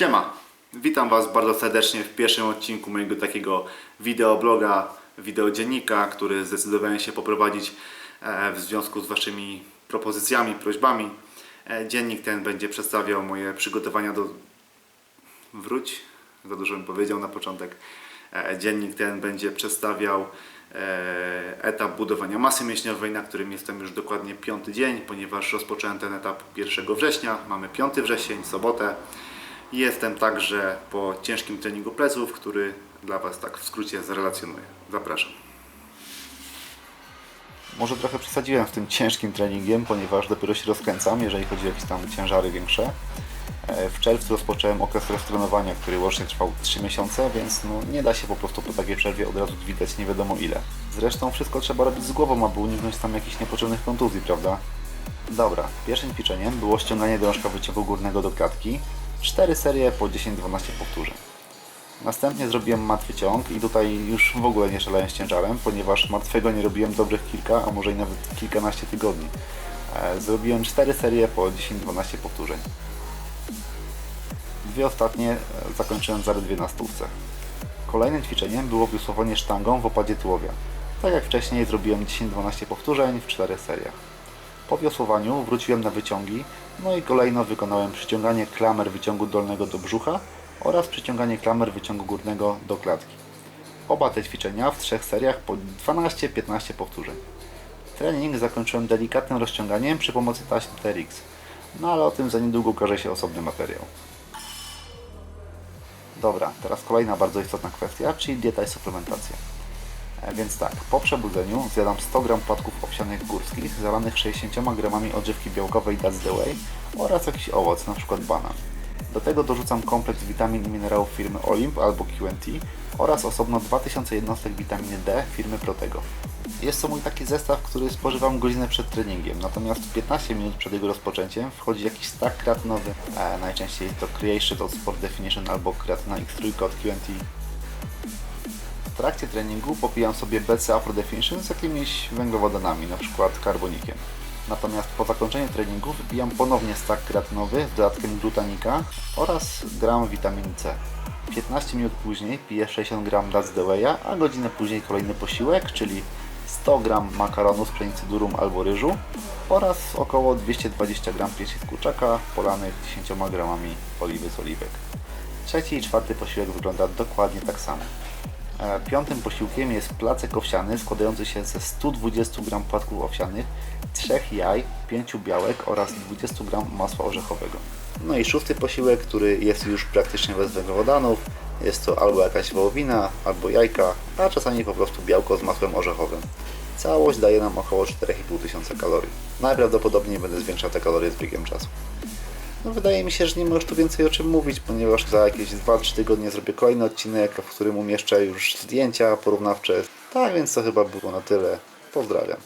Siema, witam Was bardzo serdecznie w pierwszym odcinku mojego takiego wideobloga, wideodziennika, który zdecydowałem się poprowadzić e, w związku z Waszymi propozycjami, prośbami. E, Dziennik ten będzie przedstawiał moje przygotowania do... Wróć, za dużo bym powiedział na początek. E, Dziennik ten będzie przedstawiał etap budowania masy mięśniowej, na którym jestem już dokładnie piąty dzień, ponieważ rozpocząłem ten etap 1 września. Mamy 5 wrzesień, sobotę. Jestem także po ciężkim treningu pleców, który dla Was tak w skrócie zrelacjonuję. Zapraszam. Może trochę przesadziłem z tym ciężkim treningiem, ponieważ dopiero się rozkręcam, jeżeli chodzi o jakieś tam ciężary większe. E, W czerwcu rozpocząłem okres roztrenowania, który łącznie trwał 3 miesiące, więc no, nie da się po prostu po takiej przerwie od razu dźwigać nie wiadomo ile. Zresztą wszystko trzeba robić z głową, aby uniknąć tam jakichś niepotrzebnych kontuzji, prawda? Dobra, pierwszym ćwiczeniem było ściąganie drążka wyciągu górnego do klatki. 4 serie po 10-12 powtórzeń. Następnie zrobiłem martwy ciąg i tutaj już w ogóle nie szalałem z ciężarem, ponieważ martwego nie robiłem dobrych kilka, a może i nawet kilkanaście tygodni. E, Zrobiłem 4 serie po 10-12 powtórzeń. Dwie ostatnie e, zakończyłem zaledwie na stówce. Kolejnym ćwiczeniem było wiosłowanie sztangą w opadzie tułowia. Tak jak wcześniej zrobiłem 10-12 powtórzeń w 4 seriach. Po wiosłowaniu wróciłem na wyciągi, no i kolejno wykonałem przyciąganie klamer wyciągu dolnego do brzucha oraz przyciąganie klamer wyciągu górnego do klatki. Oba te ćwiczenia w trzech seriach po 12-15 powtórzeń. Trening zakończyłem delikatnym rozciąganiem przy pomocy taśm TRX, no ale o tym za niedługo ukaże się osobny materiał. Dobra, teraz kolejna bardzo istotna kwestia, czyli dieta i suplementacja. E, Więc tak, po przebudzeniu zjadam 100 g płatków owsianych górskich zalanych 60 g odżywki białkowej That's the Way oraz jakiś owoc, np. banan. Do tego dorzucam kompleks witamin i minerałów firmy Olimp albo QT oraz osobno 2000 jednostek witaminy D firmy Protego. Jest to mój taki zestaw, który spożywam godzinę przed treningiem, natomiast 15 minut przed jego rozpoczęciem wchodzi jakiś stack kreatynowy, e, najczęściej to Creation od Sport Definition albo kreatyna X3 od QT. Trakcie treningu popijam sobie BCA Pro Definition z jakimiś węglowodanami, np. karbonikiem. Natomiast po zakończeniu treningu wypijam ponownie stack kreatynowy z dodatkiem glutanika oraz gram witaminy C. 15 minut później piję 60 g That's the Way'a, a godzinę później kolejny posiłek, czyli 100 g makaronu z pszenicy durum albo ryżu oraz około 220 g piersi z kurczaka polanych 10 g oliwy z oliwek. Trzeci i czwarty posiłek wygląda dokładnie tak samo. Piątym posiłkiem jest placek owsiany składający się ze 120 g płatków owsianych, 3 jaj, 5 białek oraz 20 g masła orzechowego. No i szósty posiłek, który jest już praktycznie bez węglowodanów, jest to albo jakaś wołowina, albo jajka, a czasami po prostu białko z masłem orzechowym. Całość daje nam około 4,5 tysiąca kalorii. Najprawdopodobniej będę zwiększał te kalorie z biegiem czasu. No wydaje mi się, że nie ma już tu więcej o czym mówić, ponieważ za jakieś 2-3 tygodnie zrobię kolejny odcinek, w którym umieszczę już zdjęcia porównawcze. Tak więc to chyba było na tyle. Pozdrawiam.